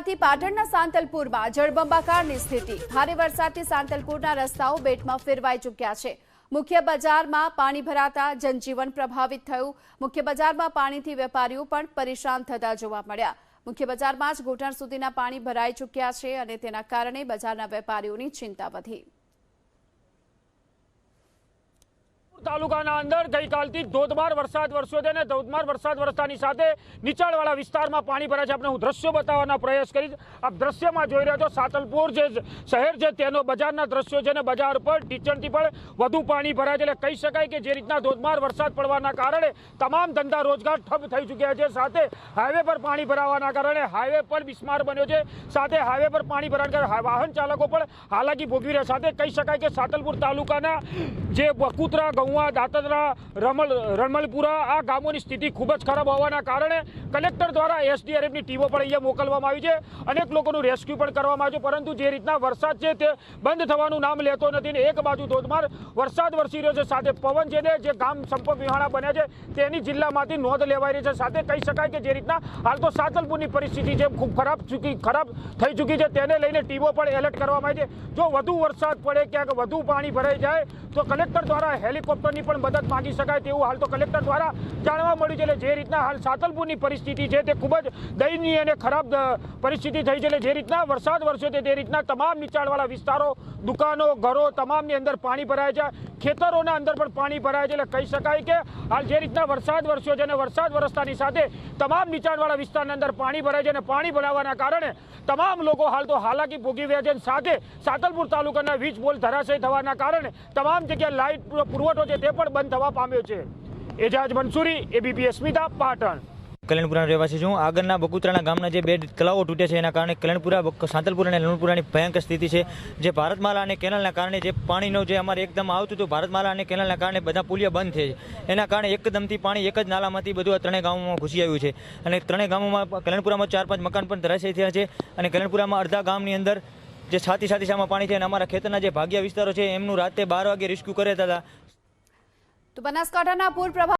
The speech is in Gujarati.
વરસાદથી પાટણના સાંતલપુરમાં જળબંબાકારની સ્થિતિ. ભારે વરસાદથી સાંતલપુરના રસ્તાઓ બેટમાં ફેરવાઈ ચૂક્યા છે. મુખ્ય બજારમાં પાણી ભરાતા જનજીવન પ્રભાવિત થયું. મુખ્ય બજારમાં પાણીથી વેપારીઓ પણ પરેશાન થતા જોવા મળ્યા. મુખ્ય બજારમાં જ ઘૂંટણ સુધીના પાણી ભરાઈ ચૂક્યા છે અને તેના કારણે બજારના વેપારીઓની ચિંતા વધી. તાલુકાના અંદર ગઈકાલથી ધોધમાર વરસાદ વરસ્યો છે અને ધોધમાર વરસાદ વરસતાની સાથે નીચાણવાળા વિસ્તારમાં પાણી ભરાય છે. આપણે હું દ્રશ્યો બતાવવાનો પ્રયાસ કરીશ. આપ દ્રશ્યમાં જોઈ રહ્યા છો સાતલપુર જે શહેર છે તેનો બજારના દ્રશ્યો છે અને બજાર પર ટીચણથી પણ વધુ પાણી ભરાય છે. એટલે કહી શકાય કે જે રીતના ધોધમાર વરસાદ પડવાના કારણે તમામ ધંધા રોજગાર ઠપ થઈ ચૂક્યા છે. સાથે હાઈવે પર પાણી ભરાવાના કારણે હાઈવે પર બિસ્માર બન્યો છે. સાથે હાઈવે પર પાણી ભરાવાના કારણે વાહન ચાલકો પણ હાલાકી ભોગવી રહ્યા સાથે કહી શકાય કે સાતલપુર તાલુકાના જે બકુતરા ગૌવા દાતદરા રમલ રણમલપુરા આ ગામોની સ્થિતિ ખૂબ જ ખરાબ હોવાના કારણે કલેક્ટર દ્વારા એસડીઆરએફની ટીમો પણ અહીંયા મોકલવામાં આવી છે. અનેક લોકોનું રેસ્ક્યુ પણ કરવામાં આવ્યું છે. પરંતુ જે રીતના વરસાદ છે તે બંધ થવાનું નામ લેતો નથી ને એક બાજુ ધોધમાર વરસાદ વરસી રહ્યો છે. સાથે પવન છે ને જે ગામ સંપર્ક વિહાણા બન્યા છે, તેની જિલ્લામાંથી નોંધ લેવાઈ રહી છે. સાથે કહી શકાય કે જે રીતના હાલ તો સાતલપુરની પરિસ્થિતિ છે, ખૂબ ખરાબ ચૂકી, ખરાબ થઈ ચૂકી છે. તેને લઈને ટીમો પણ એલર્ટ કરવામાં આવી છે. જો વધુ વરસાદ પડે, ક્યાંક વધુ પાણી ભરાઈ જાય, તો કલેક્ટર દ્વારા હેલિકોપ્ટરની પણ મદદ માંગી શકાય તેવું હાલ તો કલેક્ટર દ્વારા જાણવા મળ્યું છે. એટલે જે રીતના હાલ સાતલપુરની પરિસ્થિતિ છે તે ખૂબ જ દયનીય અને ખરાબ પરિસ્થિતિ થઈ છે. એટલે જે રીતના વરસાદ વરસ્યો તે રીતના તમામ નીચાણવાળા વિસ્તારો, દુકાનો, ઘરો તમામની અંદર પાણી ભરાય છે. ખેતરોના અંદર પણ પાણી ભરાય છે. એટલે કહી શકાય કે હાલ જે રીતના વરસાદ વરસ્યો છે અને વરસાદ વરસતાની સાથે તમામ નીચાણવાળા વિસ્તારના અંદર પાણી ભરાય છે અને પાણી ભરાવાના કારણે તમામ લોકો હાલ તો હાલાકી ભોગી રહ્યા છે સાથે સાતલપુર તાલુકાના વીજ બોલ ધરાશય થવાના કારણે તમામ જગ્યાએ લાઇટ પુરવઠો છે તે પણ બંધ થવા પામ્યો છે. એજાજ મંસૂરી, એબીપી અસ્મિતા, પાટણ. કલ્યાણપુરા રહેવાસી છું. આગળના બકુતરાના ગામના જે બે તળાવો તૂટ્યા છે, એના કારણે કલ્યાણપુરા સાંતલપુર અને લણપુરાની ભયંકર સ્થિતિ છે. જે ભારતમાલા અને કેનાલના કારણે જે પાણીનો જે અમારે એકદમ આવતું હતું, ભારતમાલા અને કેનાલના કારણે બધા પુલિયા બંધ છે. એના કારણે એકદમથી પાણી એક જ નાલામાંથી બધું આ ત્રણેય ગામોમાં ઘૂસી આવ્યું છે. અને ત્રણેય ગામોમાં કલ્યાણપુરામાં ચાર પાંચ મકાન પણ ધરાશય થયા છે અને કલ્યાણપુરામાં અડધા ગામની અંદર જે છાતી છાતી સામા પાણી છે અને અમારા ખેતરના જે ભાગ્યા વિસ્તારો છે, એમનું રાતે બાર વાગે રેસ્ક્યુ કર્યા હતા. તો બનાસકાંઠાના પૂર પ્રભાવ